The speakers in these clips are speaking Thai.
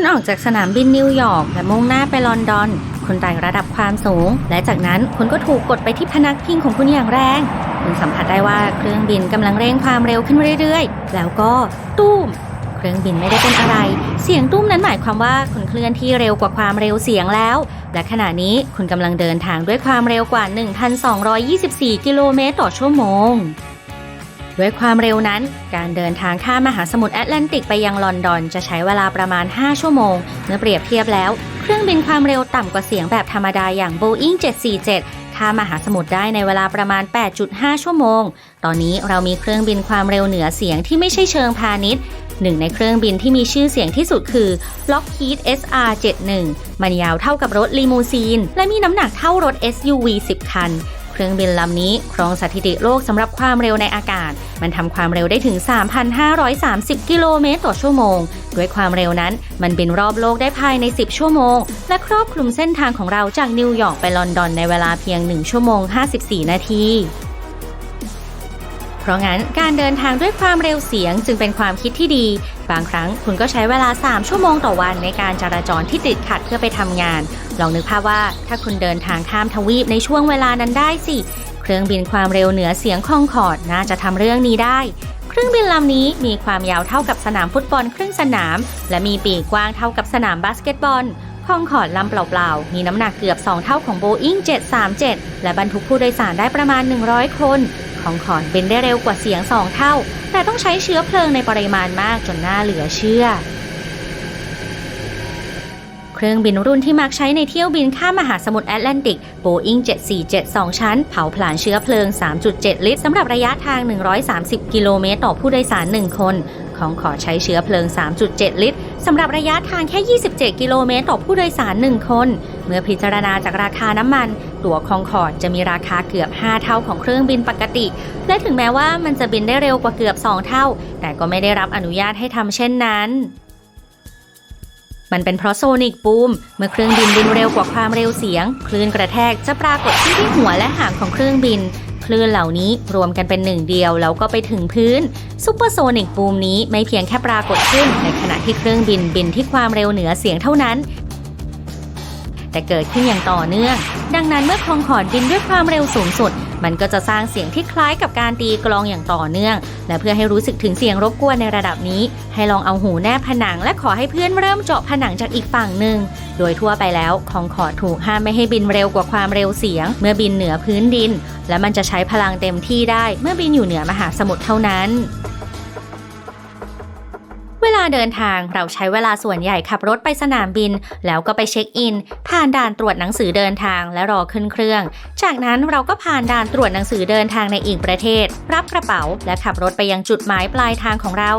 คุณออกจากสนามบินนิวยอร์กและมุ่งหน้าไปลอนดอน คุณไต่ระดับความสูง และจากนั้นคุณก็ถูกกดไปที่พนักพิงของคุณอย่างแรง คุณสัมผัสได้ว่าเครื่องบินกำลังเร่งความเร็วขึ้นเรื่อยๆ แล้วก็ตุ้มเครื่องบินไม่ได้เป็นอะไร เสียงตุ้มนั้นหมายความว่าคุณเคลื่อนที่เร็วกว่าความเร็วเสียงแล้ว และขณะนี้คุณกำลังเดินทางด้วยความเร็วกว่า 1,224 กิโลเมตรต่อชั่วโมง ด้วยความเร็วนั้น การเดินทางข้ามมหาสมุทรแอตแลนติกไปยังลอนดอนจะใช้เวลาประมาณ 5 ชั่วโมง เมื่อเปรียบเทียบแล้ว เครื่องบินความเร็วต่ำกว่าเสียงแบบธรรมดาอย่าง Boeing 747 ข้ามมหาสมุทรได้ในเวลาประมาณ 8.5 ชั่วโมง ตอนนี้เรามีเครื่องบินความเร็วเหนือเสียงที่ไม่ใช่เชิงพาณิชย์หนึ่งในเครื่องบินที่มีชื่อเสียงที่สุดคือ Lockheed SR-71 มันยาวเท่ากับรถลีมูซีน และมีน้ำหนักเท่ารถ SUV 10 คัน เครื่องบินลำนี้ครองสถิติโลกสำหรับความเร็วในอากาศ มันทำความเร็วได้ถึง 3,530 กิโลเมตรต่อชั่วโมง ด้วยความเร็วนั้นมันบินรอบโลกได้ภายใน 10 ชั่วโมง และครอบคลุมเส้นทางของเราจากนิวยอร์กไปลอนดอนในเวลาเพียง 1 ชั่วโมง 54 นาที เพราะงั้นการเดินทางด้วยความเร็วเสียงจึงเป็นความคิดที่ดี บางครั้งคุณก็ใช้เวลา 3 ชั่วโมงต่อวันในการจราจรที่ติดขัดเพื่อไปทำงาน ลองนึกภาพว่าถ้าคุณเดินทางข้ามทวีปในช่วงเวลานั้นได้สิ เครื่องบินความเร็วเหนือเสียงคองคอร์ดน่าจะทำเรื่องนี้ได้ เครื่องบินลำนี้มีความยาวเท่ากับสนามฟุตบอลครึ่งสนาม และมีปีกกว้างเท่ากับสนามบาสเกตบอลคองคอร์ดลำเปล่าๆ มีน้ำหนักเกือบ 2 เท่าของ Boeing 737 และบรรทุกผู้โดยสารได้ประมาณ 100 คน คองคอร์ดบินได้เร็วกว่าเสียง2เท่า แต่ต้องใช้เชื้อเพลิงในปริมาณมากจนน่าเหลือเชื่อ เครื่องบินรุ่นที่มักใช้ในเที่ยวบินข้ามมหาสมุทรแอตแลนติก Boeing 747ชั้น เผาผลาญเชื้อเพลิง 3.7 ลิตรสำหรับระยะทาง 130 กิโลเมตรต่อผู้โดยสาร 1 คนของขอใช้เชื้อเพลิง 3.7 ลิตร สำหรับระยะทางแค่ 27 กิโลเมตรต่อผู้โดยสาร 1 คน เมื่อพิจารณาจากราคาน้ำมัน ตั๋วคองคอร์ดจะมีราคาเกือบ 5 เท่าของเครื่องบินปกติ และถึงแม้ว่ามันจะบินได้เร็วกว่าเกือบ 2 เท่า แต่ก็ไม่ได้รับอนุญาตให้ทำเช่นนั้นมันเป็นเพราะโซนิกบูมเมื่อเครื่องบินบินเร็วกว่าความเร็วเสียง คลื่นกระแทกจะปรากฏที่ที่หัวและหางของเครื่องบิน คลื่นเหล่านี้รวมกันเป็นหนึ่งเดียวแล้วก็ไปถึงพื้นซูเปอร์โซนิกบูมนี้ไม่เพียงแค่ปรากฏขึ้น ในขณะที่เครื่องบินบินที่ความเร็วเหนือเสียงเท่านั้น แต่เกิดขึ้นอย่างต่อเนื่อง ดังนั้นเมื่อคองคอดบินด้วยความเร็วสูงสุด มันก็จะสร้างเสียงที่คล้ายกับการตีกลองอย่างต่อเนื่อง และเพื่อให้รู้สึกถึงเสียงรบกวนในระดับนี้ ให้ลองเอาหูแนบผนัง และขอให้เพื่อนเริ่มเจาะผนังจากอีกฝั่งหนึ่ง โดยทั่วไปแล้วคองคอดถูกห้ามไม่ให้บินเร็วกว่าความเร็วเสียง เมื่อบินเหนือพื้นดิน และมันจะใช้พลังเต็มที่ได้เมื่อบินอยู่เหนือมหาสมุทรเท่านั้น เดินทางเราใช้เวลาส่วนใหญ่ขับรถไปสนามบิน แล้วก็ไปเช็คอิน ผ่านด่านตรวจหนังสือเดินทางและรอขึ้นเครื่อง จากนั้นเราก็ผ่านด่านตรวจหนังสือเดินทางในอีกประเทศ รับกระเป๋า และขับรถไปยังจุดหมายปลายทางของเรา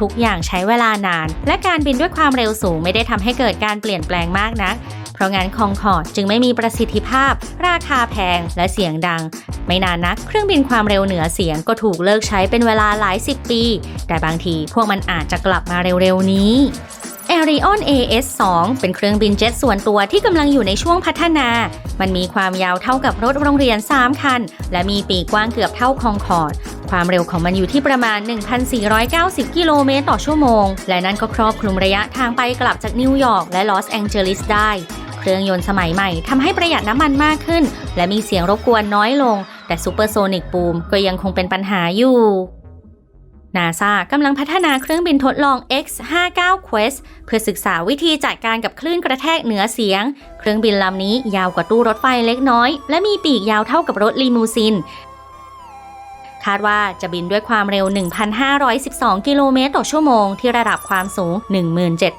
ทุกอย่างใช้เวลานาน และการบินด้วยความเร็วสูงไม่ได้ทำให้เกิดการเปลี่ยนแปลงมากนัก ราะงั้นคองคอร์ดจึงไม่มีประสิทธิภาพ ราคาแพงและเสียงดัง ไม่นานนักเครื่องบินความเร็วเหนือเสียงก็ถูกเลิกใช้เป็นเวลาหลายสิบปี แต่บางทีพวกมันอาจจะกลับมาเร็วๆนี้ a r i o n AS2 เป็นเครื่องบินเจ็ตส่วนตัวที่กำลังอยู่ในช่วงพัฒนา มันมีความยาวเท่ากับรถโรงเรียน 3 คัน และมีปีกกว้างเกือบเท่าคองคอร์ด ความเร็วของมันอยู่ที่ประมาณ 1,490 กิโลเมตรต่อชั่วโมง และนั่นก็ครอบคลุมระยะทางไปกลับจากนิวยอร์กและลอสแองเจลิสได้ เครื่องยนต์สมัยใหม่ทำให้ประหยัดน้ำมันมากขึ้น และมีเสียงรบกวนน้อยลง แต่ซูเปอร์โซนิกบูมก็ยังคงเป็นปัญหาอยู่นาซากำลังพัฒนาเครื่องบินทดลอง X-59 Quest เพื่อศึกษาวิธีจัดการกับคลื่นกระแทกเหนือเสียง เครื่องบินลำนี้ยาวกว่าตู้รถไฟเล็กน้อย และมีปีกยาวเท่ากับรถลีมูซิน คาดว่าจะบินด้วยความเร็ว 1,512 กิโลเมตรต่อชั่วโมง ที่ระดับความสูง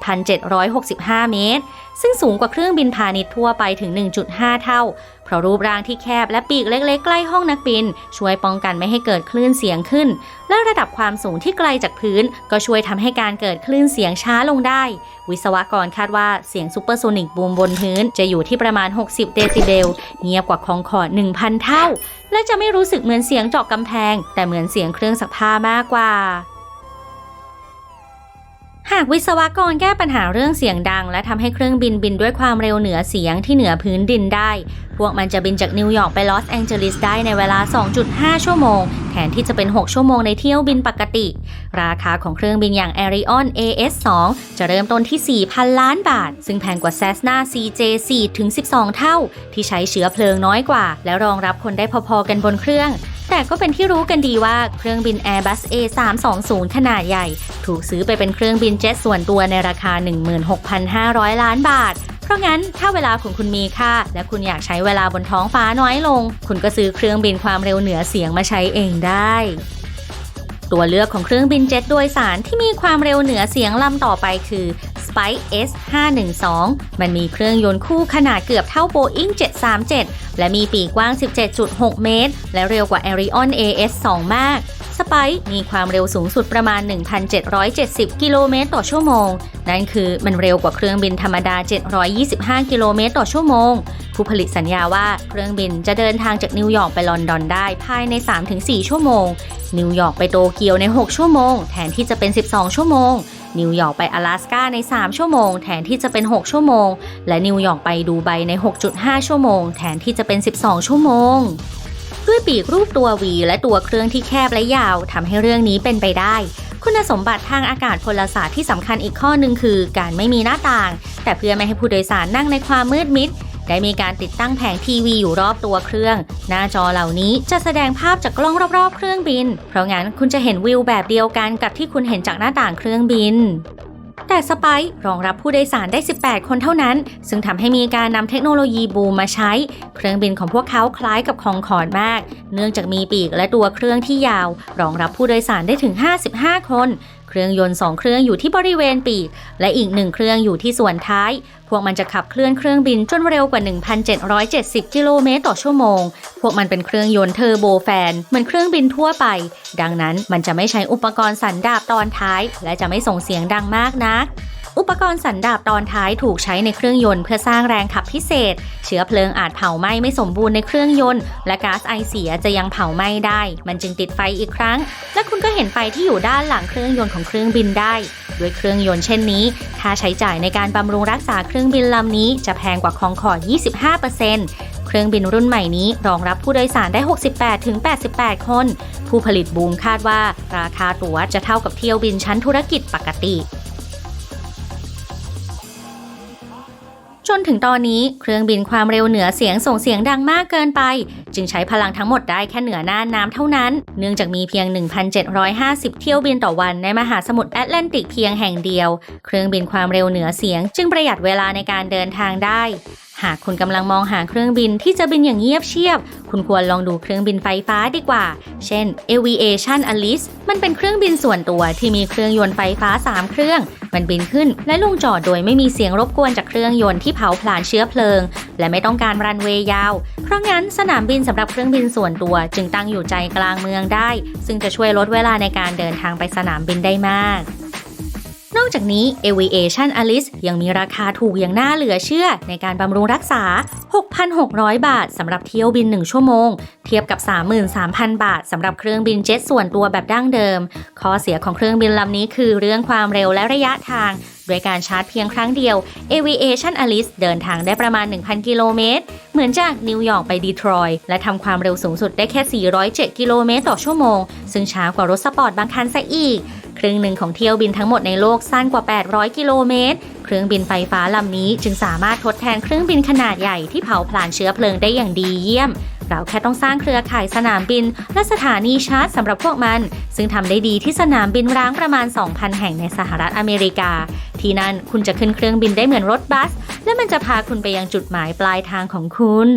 17,765 เมตร ซึ่งสูงกว่าเครื่องบินพาณิชย์ทั่วไปถึง 1.5 เท่าเพราะรูปร่างที่แคบและปีกเล็กๆ ใกล้ห้องนักบิน ช่วยป้องกันไม่ให้เกิดคลื่นเสียงขึ้น และระดับความสูงที่ไกลจากพื้น ก็ช่วยทำให้การเกิดคลื่นเสียงช้าลงได้ วิศวกรคาดว่าเสียงซูเปอร์โซนิกบูมบนพื้น จะอยู่ที่ประมาณ 60 เดซิเบล เงียบกว่าคองคอร์ด1,000 เท่า และจะไม่รู้สึกเหมือนเสียงเจาะกำแพง แต่เหมือนเสียงเครื่องซักผ้ามากกว่า หากวิศวกรแก้ปัญหาเรื่องเสียงดัง และทำให้เครื่องบินบินด้วยความเร็วเหนือเสียงที่เหนือพื้นดินได้ พวกมันจะบินจากนิวยอร์กไปลอสแองเจลิสได้ในเวลา 2.5 ชั่วโมง แทนที่จะเป็น 6 ชั่วโมงในเที่ยวบินปกติ ราคาของเครื่องบินอย่าง Arion AS2 จะเริ่มต้นที่ 4,000 ล้านบาท ซึ่งแพงกว่า Cessna CJ4 ถึง 12 เท่า ที่ใช้เชื้อเพลิงน้อยกว่า และรองรับคนได้พอๆกันบนเครื่อง แต่ก็เป็นที่รู้กันดีว่าเครื่องบิน Airbus A320 ขนาดใหญ่ ถูกซื้อไปเป็นเครื่องบินเจ็ตส่วนตัวในราคา 16,500 ล้านบาทเพราะงั้นถ้าเวลาของคุณมีค่า และคุณอยากใช้เวลาบนท้องฟ้าน้อยลง คุณก็ซื้อเครื่องบินความเร็วเหนือเสียงมาใช้เองได้ ตัวเลือกของเครื่องบินเจ็ตโดยสารที่มีความเร็วเหนือเสียงลำต่อไปคือ Spice S 512 มันมีเครื่องยนต์คู่ขนาดเกือบเท่า Boeing 737 และมีปีกกว้าง 17.6 เมตร และเร็วกว่า Arion AS 2 มากสไปมีความเร็วสูงสุดประมาณ 1,770 กิโลเมตรต่อชั่วโมง นั่นคือมันเร็วกว่าเครื่องบินธรรมดา 725 กิโลเมตรต่อชั่วโมง ผู้ผลิตสัญญาว่าเครื่องบินจะเดินทางจากนิวยอร์กไปลอนดอนได้ภายใน 3-4 ชั่วโมง นิวยอร์กไปโตเกียวใน 6 ชั่วโมง แทนที่จะเป็น 12 ชั่วโมง นิวยอร์กไป阿拉สกาใน 3 ชั่วโมง แทนที่จะเป็น 6 ชั่วโมง และนิวยอร์กไปดูไบใน 6.5 ชั่วโมง แทนที่จะเป็น 12 ชั่วโมง ด้วยปีกรูปตัว V และตัวเครื่องที่แคบและยาวทำให้เรื่องนี้เป็นไปได้ คุณสมบัติทางอากาศพลศาสตร์ที่สำคัญอีกข้อหนึ่งคือ การไม่มีหน้าต่าง แต่เพื่อไม่ให้ผู้โดยสารนั่งในความมืดมิด ได้มีการติดตั้งแผงทีวีอยู่รอบตัวเครื่อง หน้าจอเหล่านี้จะแสดงภาพจากกล้องรอบๆ เครื่องบิน เพราะงั้นคุณจะเห็นวิวแบบเดียวกันกับที่คุณเห็นจากหน้าต่างเครื่องบินแต่สไปรองรับผู้โดยสารได้ 18 คนเท่านั้น ซึ่งทำให้มีการนำเทคโนโลยีบูมมาใช้ เครื่องบินของพวกเขาคล้ายกับคองคอร์ดมาก เนื่องจากมีปีกและตัวเครื่องที่ยาว รองรับผู้โดยสารได้ถึง 55 คน เครื่องยนต์ 2 เครื่องอยู่ที่บริเวณปีก และอีกหนึ่งเครื่องอยู่ที่ส่วนท้าย พวกมันจะขับเคลื่อนเครื่องบินจนเร็วกว่า 1,770 กิโลเมตรต่อชั่วโมง พวกมันเป็นเครื่องยนต์เทอร์โบแฟนเหมือนเครื่องบินทั่วไป ดังนั้นมันจะไม่ใช้อุปกรณ์สันดาบตอนท้าย และจะไม่ส่งเสียงดังมากนัก อุปกรณ์สันดาบตอนท้ายถูกใช้ในเครื่องยนต์เพื่อสร้างแรงขับพิเศษ เชื้อเพลิงอาจเผาไหม้ไม่สมบูรณ์ในเครื่องยนต์ และก๊าซไอเสียจะยังเผาไหม้ได้ มันจึงติดไฟอีกครั้ง และคุณก็เห็นไฟที่อยู่ด้านหลังเครื่องยนต์ของเครื่องบินได้ ด้วยเครื่องยนต์เช่นนี้ ค่าใช้จ่ายในการบำรุงรักษาเครื่องบินลำนี้จะแพงกว่าคองคอร์ด25%เครื่องบินรุ่นใหม่นี้รองรับผู้โดยสารได้ 68-88 คน ผู้ผลิตบูมคาดว่า ราคาตั๋วจะเท่ากับเที่ยวบินชั้นธุรกิจปกติ นถึงตอนนี้เครื่องบินความเร็วเหนือเสียงส่งเสียงดังมากเกินไป จึงใช้พลังทั้งหมดได้แค่เหนือหน้าน้ำเท่านั้น เนื่องจากมีเพียง 1,750 เที่ยวบินต่อวันในมหาสมุทรแอตแลนติกเพียงแห่งเดียว เครื่องบินความเร็วเหนือเสียง จึงประหยัดเวลาในการเดินทางได้ หากคุณกำลังมองหาเครื่องบินที่จะบินอย่างเงียบเชียบ คุณควรลองดูเครื่องบินไฟฟ้าดีกว่า เช่น Aviation Alice มันเป็นเครื่องบินส่วนตัวที่มีเครื่องยนต์ไฟฟ้า 3 เครื่อง มันบินขึ้นและลงจอดโดยไม่มีเสียงรบกวนจากเครื่องยนต์ที่เผาผลาญเชื้อเพลิง และไม่ต้องการรันเวย์ยาว เพราะงั้นสนามบินสำหรับเครื่องบินส่วนตัวจึงตั้งอยู่ใจกลางเมืองได้ ซึ่งจะช่วยลดเวลาในการเดินทางไปสนามบินได้มาก นอกจากนี้ Aviation Alice ยังมีราคาถูกอย่างน่าเหลือเชื่อในการบำรุงรักษา 6,600 บาทสำหรับเที่ยวบิน 1 ชั่วโมง เทียบกับ 33,000 บาทสำหรับเครื่องบินเจ็ตส่วนตัวแบบดั้งเดิม ข้อเสียของเครื่องบินลำนี้คือเรื่องความเร็วและระยะทางโดยการชาร์จเพียงครั้งเดียว Aviation Alice เดินทางได้ประมาณ 1,000 กิโลเมตร เหมือนจากนิวยอร์กไปดีทรอยต์และทำความเร็วสูงสุดได้แค่ 407 กิโลเมตรต่อชั่วโมง ซึ่งช้ากว่ารถสปอร์ตบางคันซะอีก รึ่งหนึ่งของเที่ยวบินทั้งหมดในโลกสั้นกว่า 800 กิโลเมตร เครื่องบินไฟฟ้าลำนี้จึงสามารถทดแทนเครื่องบินขนาดใหญ่ที่เผาผลาญเชื้อเพลิงได้อย่างดีเยี่ยม เราแค่ต้องสร้างเครือข่ายสนามบิน และสถานีชาร์จสำหรับพวกมัน ซึ่งทำได้ดีที่สนามบินร้างประมาณ 2,000 แห่งในสหรัฐอเมริกา ที่นั่นคุณจะขึ้นเครื่องบินได้เหมือนรถบัส และมันจะพาคุณไปยังจุดหมายปลายทางของคุณ